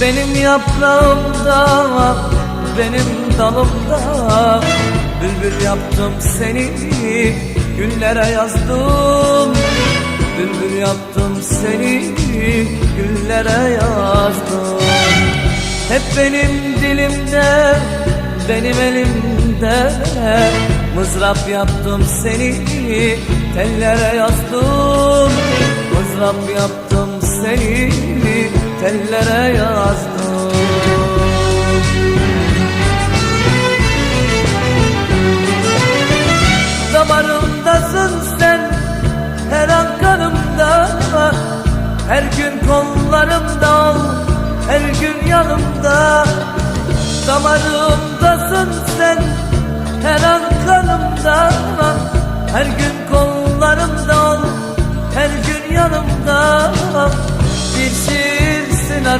Benim yaprağımda, benim dalımda Bülbül yaptım seni, güllere yazdım Bülbül yaptım seni, güllere yazdım Hep benim dilimde, benim elimde Mızrap yaptım seni, tellere yazdım Mızrap yaptım seni, tellere yazdım. Damarımdasın sen her an kanımda Her gün kollarımda ol her gün yanımda. Damarımdasın sen her an kanımda Her gün kollarımda ol her gün yanımda